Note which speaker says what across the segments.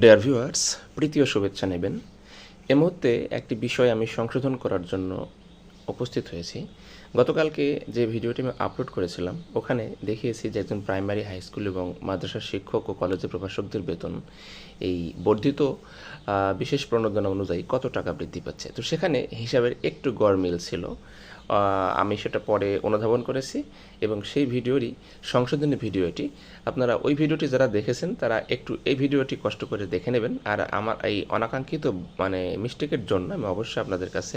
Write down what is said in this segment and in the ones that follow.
Speaker 1: Dear viewers প্রীতীয় শুভেচ্ছা নেবেন। এ মুহূর্তে একটি বিষয় আমি সংশোধন করার জন্য উপস্থিত হয়েছি। গতকালকে যে ভিডিওটি আমি আপলোড করেছিলাম ওখানে দেখিয়েছি যে একজন প্রাইমারি হাই স্কুল এবং মাদ্রাসার শিক্ষক ও কলেজের প্রভাষকদের বেতন এই বর্ধিত বিশেষ প্রণোদনা অনুযায়ী কত টাকা বৃদ্ধি পাচ্ছে? তো সেখানে হিসাবের একটু গড়মিল ছিল। আহ, আমি সেটা পরে অনুধাবন করেছি এবং সেই ভিডিওরই সংশোধনী ভিডিওটি আপনারা ওই ভিডিওটি যারা দেখেছেন, তারা একটু এই ভিডিওটি কষ্ট করে দেখে নেবেন। আর আমার এই অনাকাঙ্ক্ষিত মানে মিস্টেকের জন্য আমি অবশ্যই আপনাদের কাছে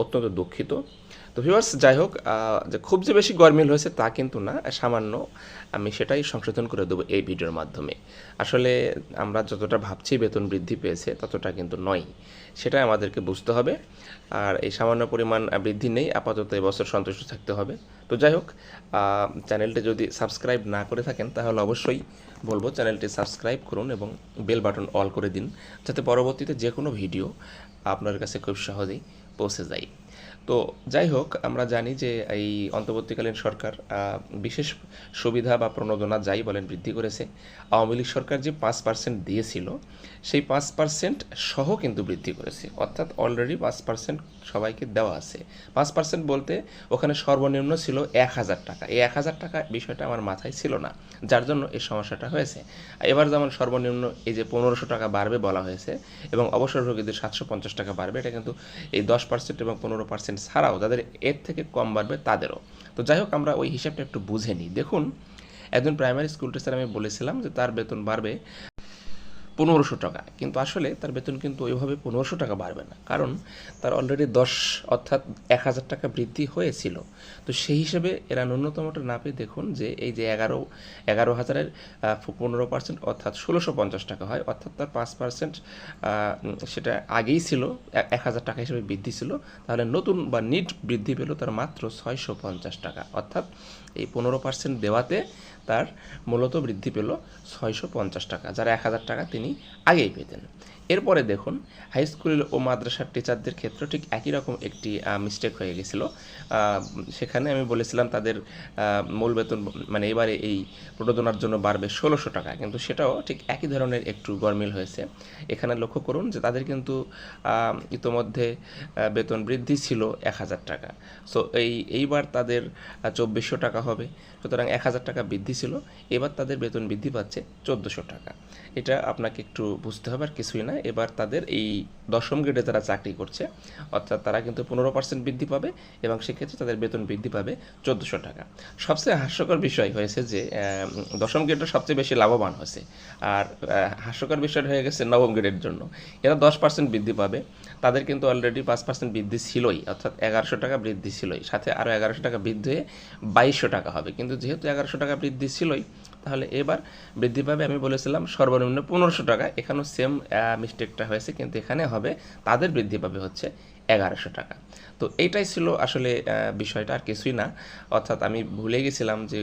Speaker 1: অত্যন্ত দুঃখিত। তো ভিউয়ার্স যাই হোক যে খুব যে বেশি গরমিল হয়েছে তা কিন্তু না সামান্য আমি সেটাই সংশোধন করে দেবো এই ভিডিওর মাধ্যমে। আসলে আমরা যতটা ভাবছি বেতন বৃদ্ধি পেয়েছে, ততটা কিন্তু নয়, সেটাই আমাদেরকে বুঝতে হবে। আর এই সামান্য পরিমাণ বৃদ্ধি নেই, আপাতত এবছর সন্তুষ্ট থাকতে হবে। তো যাই হোক চ্যানেলটি যদি সাবস্ক্রাইব না করে থাকেন, তাহলে অবশ্যই বলব চ্যানেলটি সাবস্ক্রাইব করুন এবং বেল বাটন অল করে দিন, যাতে পরবর্তীতে যে কোনো ভিডিও আপনার কাছে খুব সহজেই postas aí. তো যাই হোক আমরা জানি যে এই অন্তর্বর্তীকালীন সরকার বিশেষ সুবিধা বা প্রণোদনা যাই বলেন বৃদ্ধি করেছে, আওয়ামী লীগ সরকার যে পাঁচ পার্সেন্ট দিয়েছিল, সেই পাঁচ পার্সেন্ট সহ কিন্তু বৃদ্ধি করেছে। অর্থাৎ অলরেডি পাঁচ পার্সেন্ট সবাইকে দেওয়া আছে। পাঁচ পার্সেন্ট বলতে ওখানে সর্বনিম্ন ছিল এক হাজার টাকা। এই এক হাজার টাকা বিষয়টা আমার মাথায় ছিল না, যার জন্য এই সমস্যাটা হয়েছে। এবার যেমন সর্বনিম্ন এই যে পনেরোশো টাকা বাড়বে বলা হয়েছে, এবং অবসরভোগীদের সাতশো পঞ্চাশ টাকা বাড়বে, এটা কিন্তু এই দশ পার্সেন্ট এবং পনেরো পার্সেন্ট ছাড়াও যাদের এর থেকে কম বাড়বে তাদেরও। তো যাই হোক, আমরা ওই হিসাবটা একটু বুঝে নিই। দেখুন, একজন প্রাইমারি স্কুল টিচার আমি বলেছিলাম যে তার বেতন বাড়বে পনেরোশো টাকা। কিন্তু আসলে তার বেতন কিন্তু ওইভাবে পনেরোশো টাকা বাড়বে না। কারণ তার অলরেডি দশ, অর্থাৎ এক হাজার টাকা বৃদ্ধি হয়েছিল। তো সেই হিসেবে এরা ন্যূনতমটা না পেয়ে দেখুন যে এই যে এগারো এগারো হাজারের পনেরো পার্সেন্ট অর্থাৎ ষোলোশো পঞ্চাশ টাকা হয়, অর্থাৎ তার পাঁচ পার্সেন্ট সেটা আগেই ছিল এক হাজার টাকা হিসেবে বৃদ্ধি ছিল। তাহলে নতুন বা নিট বৃদ্ধি পেল তার মাত্র ছয়শো পঞ্চাশ টাকা। অর্থাৎ এই পনেরো পার্সেন্ট দেওয়াতে তার মূলত বৃদ্ধি পেল ছয়শো পঞ্চাশ টাকা। যারা এক হাজার টাকা তিনি আগেই পেতেন এরপরে দেখুন হাই স্কুল ও মাদ্রাসার টিচারদের ক্ষেত্রে ঠিক একই রকম একটি মিস্টেক হয়ে গেছিল। সেখানে আমি বলেছিলাম তাদের মূল বেতন মানে এবারে এই প্রণোদনার জন্য বাড়বে ষোলোশো টাকা। কিন্তু সেটাও ঠিক একই ধরনের একটু গরমিল হয়েছে। এখানে লক্ষ্য করুন যে তাদের কিন্তু ইতোমধ্যে বেতন বৃদ্ধি ছিল এক হাজার টাকা। সো এই, এইবার তাদের চব্বিশশো টাকা হবে। সুতরাং এক হাজার টাকা বৃদ্ধি ছিল। এবার তাদের বেতন বৃদ্ধি পাচ্ছে চোদ্দোশো টাকা। এটা আপনাকে একটু বুঝতে হবে আর কিছুই না। এবার তাদের এই দশম গ্রেডে তারা চাকরি করছে, অর্থাৎ তারা কিন্তু পনেরো পার্সেন্ট বৃদ্ধি পাবে এবং সেক্ষেত্রে তাদের বেতন বৃদ্ধি পাবে চোদ্দোশো টাকা। সবচেয়ে হাস্যকর বিষয় হয়েছে যে দশম গ্রেডটা সবচেয়ে বেশি লাভবান হয়েছে। আর হাস্যকর বিষয়টা হয়ে গেছে নবম গ্রেডের জন্য। এরা দশ পার্সেন্ট বৃদ্ধি পাবে। তাদের কিন্তু অলরেডি পাঁচ পার্সেন্ট বৃদ্ধি ছিলই, অর্থাৎ এগারোশো টাকা বৃদ্ধি ছিলই। সাথে আরও এগারোশো টাকা বৃদ্ধি হয়ে বাইশশো টাকা হবে। কিন্তু যেহেতু এগারোশো টাকা বৃদ্ধি ছিলই তাহলে এবার বৃদ্ধি পাবে, আমি বলেছিলাম, সর্বনিম্ন পনেরোশো টাকা। এখানেও সেম মিস্টেকটা হয়েছে, কিন্তু এখানে হবে, তাদের বৃদ্ধি পাবে হচ্ছে এগারোশো টাকা। তো এইটাই ছিল আসলে বিষয়টা, আর কিছুই না। অর্থাৎ আমি ভুলে গেছিলাম যে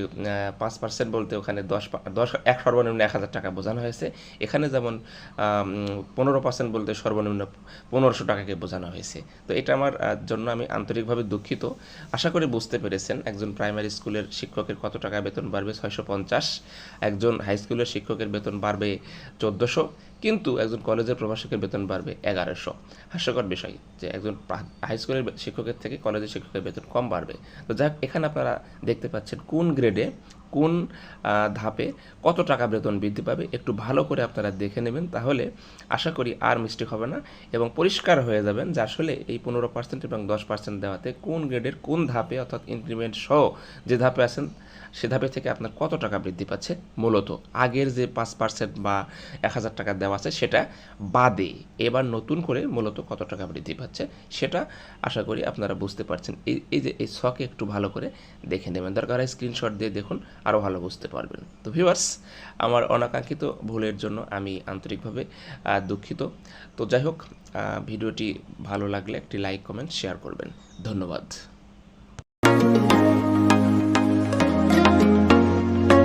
Speaker 1: পাঁচ পার্সেন্ট বলতে ওখানে দশ দশ, এক সর্বনিম্ন এক হাজার টাকা বোঝানো হয়েছে। এখানে যেমন পনেরো পার্সেন্ট বলতে সর্বনিম্ন পনেরোশো টাকাকে বোঝানো হয়েছে। তো এটা আমার জন্য আমি আন্তরিকভাবে দুঃখিত। আশা করি বুঝতে পেরেছেন, একজন প্রাইমারি স্কুলের শিক্ষকের কত টাকা বেতন বাড়বে? ছয়শো পঞ্চাশ। একজন হাই স্কুলের শিক্ষকের বেতন বাড়বে চোদ্দোশো। কিন্তু একজন কলেজের প্রভাষকের বেতন বাড়বে এগারোশো। হাস্যকর বিষয় যে একজন হাই স্কুলের শিক্ষকের থেকে কলেজের শিক্ষকের বেতন কম বাড়বে। তো যাক, এখানে আপনারা দেখতে পাচ্ছেন কোন গ্রেডে কোন ধাপে কত টাকা বেতন বৃদ্ধি পাবে একটু ভালো করে আপনারা দেখে নেবেন, তাহলে আশা করি আর মিস্টেক হবে না এবং পরিষ্কার হয়ে যাবেন যে আসলে এই পনেরো পার্সেন্ট এবং দশ পার্সেন্ট দেওয়াতে কোন গ্রেডের কোন ধাপে অর্থাৎ ইনক্রিমেন্ট সহ যে ধাপে আছেন, সে ধাপে থেকে আপনার কত টাকা বৃদ্ধি পাচ্ছে মূলত। আগের যে পাঁচ পার্সেন্ট বা এক হাজার টাকা দেওয়া আছে, সেটা বাদে এবার নতুন করে মূলত কত টাকা বৃদ্ধি পাচ্ছে, সেটা আশা করি আপনারা বুঝতে পারছেন। এই এই যে এই ছকে একটু ভালো করে দেখে নেবেন। দরকার হয় স্ক্রিনশট দিয়ে দেখুন আরও ভালো বুঝতে পারবেন। তো ভিউয়ার্স আমার অনাকাঙ্ক্ষিত ভুলের জন্য আমি আন্তরিকভাবে দুঃখিত। তো যাই হোক ভিডিওটি ভালো লাগলে একটি লাইক কমেন্ট শেয়ার করবেন। ধন্যবাদ।